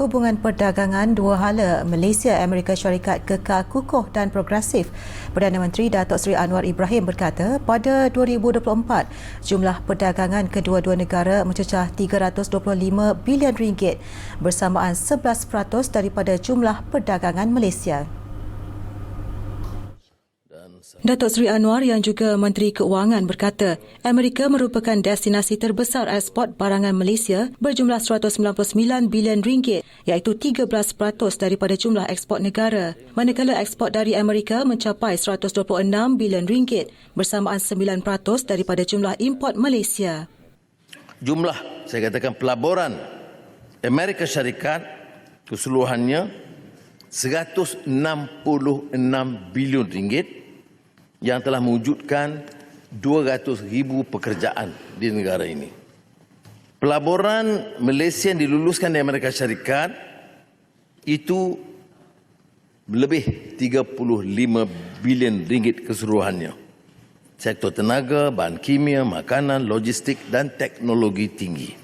hubungan perdagangan dua hala Malaysia Amerika Syarikat kekal kukuh dan progresif. Perdana Menteri Datuk Seri Anwar Ibrahim berkata pada 2024 jumlah perdagangan kedua-dua negara mencecah 325 bilion ringgit bersamaan 11% daripada jumlah perdagangan Malaysia. Datuk Seri Anwar yang juga Menteri Keuangan berkata, Amerika merupakan destinasi terbesar ekspor barangan Malaysia berjumlah 199 bilion ringgit iaitu 13% daripada jumlah ekspor negara. Manakala ekspor dari Amerika mencapai 126 bilion ringgit bersamaan 9% daripada jumlah import Malaysia. Jumlah, saya katakan pelaburan Amerika Syarikat keseluruhannya 166 bilion ringgit yang telah mewujudkan 200 ribu pekerjaan di negara ini. Pelaburan Malaysia yang diluluskan di Amerika Syarikat itu lebih 35 bilion ringgit keseluruhannya. Sektor tenaga, bahan kimia, makanan, logistik dan teknologi tinggi.